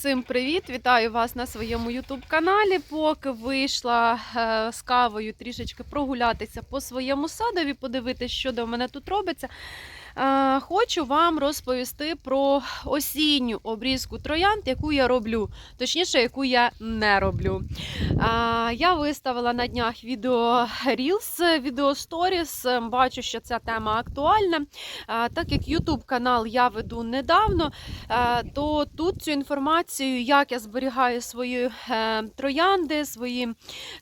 Всім привіт! Вітаю вас на своєму youtube каналі. Поки вийшла е, з кавою трішечки прогулятися по своєму садові, подивитися, що до мене тут робиться. Е, хочу вам розповісти про осінню обрізку троянд, яку я роблю, точніше, яку я не роблю. Е, я виставила на днях відео Reels, відео Stories. Бачу, що ця тема актуальна. Е, так як YouTube канал я веду недавно, е, то тут цю інформацію, як я зберігаю свої е, троянди, свої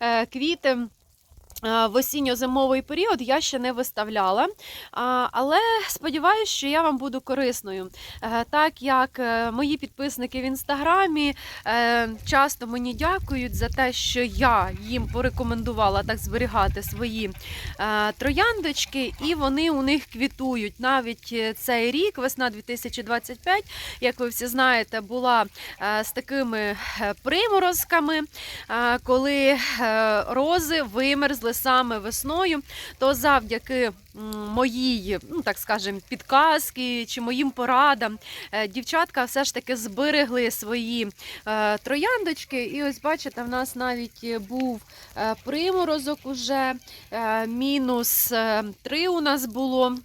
е, квіти. Е, В осінньо-зимовий період я ще не виставляла, але сподіваюся, що я вам буду корисною. Е, Так як е, мої підписники в інстаграмі е, часто мені дякують за те, що я їм порекомендувала так зберігати свої е, трояндочки, і вони у них квітують. Навіть е, цей рік, весна 2025, як ви всі знаєте, була е, з такими е, приморозками, е, коли е, рози вимерзли саме весною, то завдяки моїй, ну так скажем, підказки чи моїм порадам, е, дівчатка все ж таки зберегли свої е, трояндочки. І ось бачите, в нас навіть був е, приморозок уже, мінус 3 у нас було.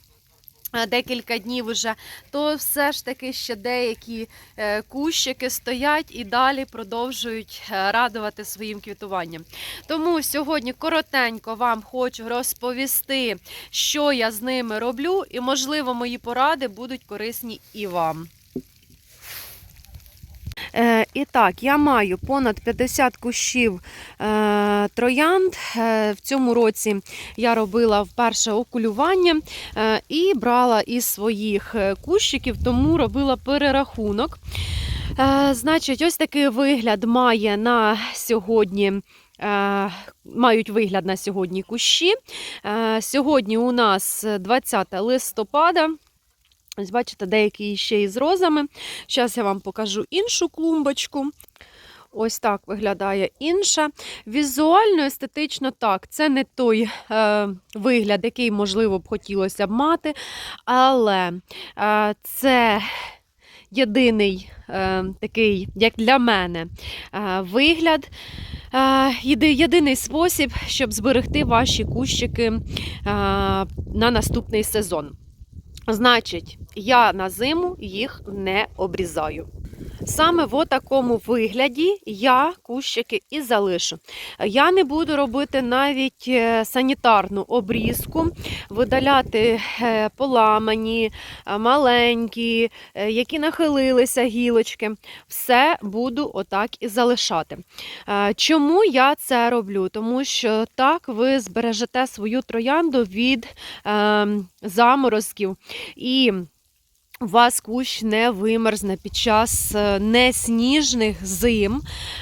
Е, Декілька днів вже, то все ж таки ще деякі е, кущики стоять і далі продовжують е, радувати своїм квітуванням. Тому сьогодні коротенько вам хочу розповісти, що я з ними роблю, і, можливо, мої поради будуть корисні і вам. Е, і так, я маю понад 50 кущів е, троянд. Е, в цьому році я робила вперше окулювання і брала із своїх кущиків, тому робила перерахунок. Значить, ось такий вигляд має на сьогодні. Мають вигляд на сьогодні кущі. Сьогодні у нас 20 листопада. Ось бачите, деякі ще із розами. Зараз я вам покажу іншу клумбочку. Ось так виглядає інша. Візуально, естетично так. Це не той е, вигляд, який, можливо, б хотілося б мати. Але е, це єдиний е, такий, як для мене, е, вигляд. Е, єдиний спосіб, щоб зберегти ваші кущики е, на наступний сезон. Значить, я на зиму їх не обрізаю. Саме в такому вигляді я кущики і залишу. Я не буду робити навіть е, санітарну обрізку, видаляти е, поламані, е, маленькі, які нахилилися гілочки. Все буду отак і залишати. Чому я це роблю? Тому що так ви збережете свою троянду від е, заморозків і у вас кущ не вимерзне під час е, несніжних зим,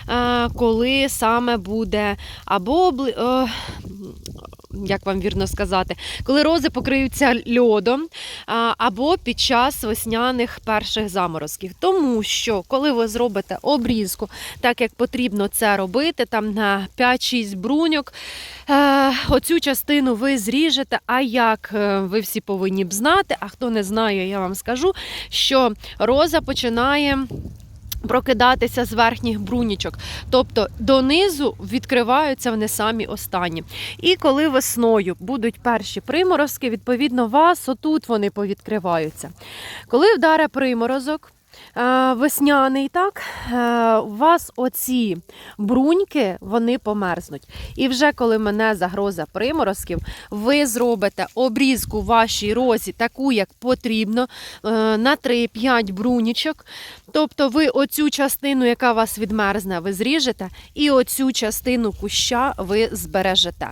е, коли саме буде або е, як вам вірно сказати, коли рози покриються льодом, або під час весняних перших заморозків. Тому що, коли ви зробите обрізку, так як потрібно це робити, там на 5-6 бруньок, е, оцю частину ви зріжете. А як е, ви всі повинні б знати, а хто не знає, я вам скажу, що роза починає. Прокидатися з верхніх брунічок, тобто донизу відкриваються вони самі останні. І коли весною будуть перші приморозки, відповідно, вас отут вони повідкриваються. Коли вдаре приморозок, весняний, так, е, у вас оці бруньки вони померзнуть. І вже коли мене загроза приморозків, ви зробите обрізку вашій розі, таку, як потрібно, е, на 3-5 брунічок. Тобто ви оцю частину, яка вас відмерзне, ви зріжете, і оцю частину куща ви збережете.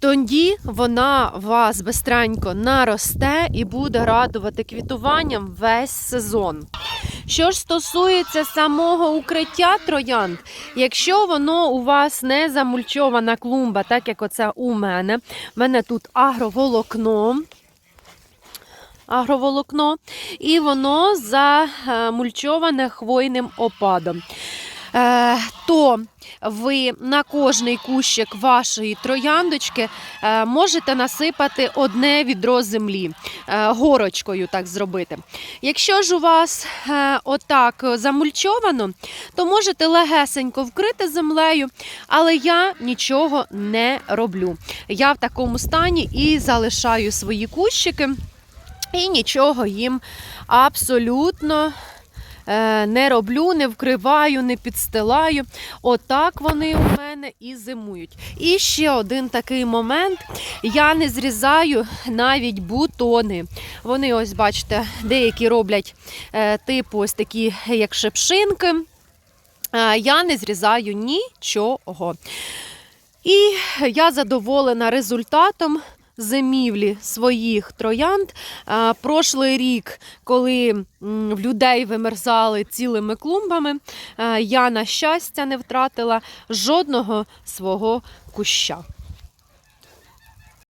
Тоді вона вас бистренько наросте і буде радувати квітуванням весь сезон. Що ж стосується самого укриття троянд, якщо воно у вас не замульчована клумба, так як оце у мене, в мене тут агроволокно. Агроволокно, і воно замульчоване хвойним опадом. Е, то ви на кожний кущик вашої трояндочки е, можете насипати одне відро землі, е, горочкою так зробити. Якщо ж у вас отак замульчовано, то можете легесенько вкрити землею, але я нічого не роблю. Я в такому стані і залишаю свої кущики, і нічого їм абсолютно не роблю, не вкриваю, не підстилаю. Отак вони у мене і зимують. І ще один такий момент: я не зрізаю навіть бутони. Вони, ось бачите, деякі роблять е, типу ось такі, як шепшинки. Е, Я не зрізаю нічого. І я задоволена результатом зимівлі своїх троянд. Прошлий рік, коли в людей вимерзали цілими клумбами, я, на щастя, не втратила жодного свого куща.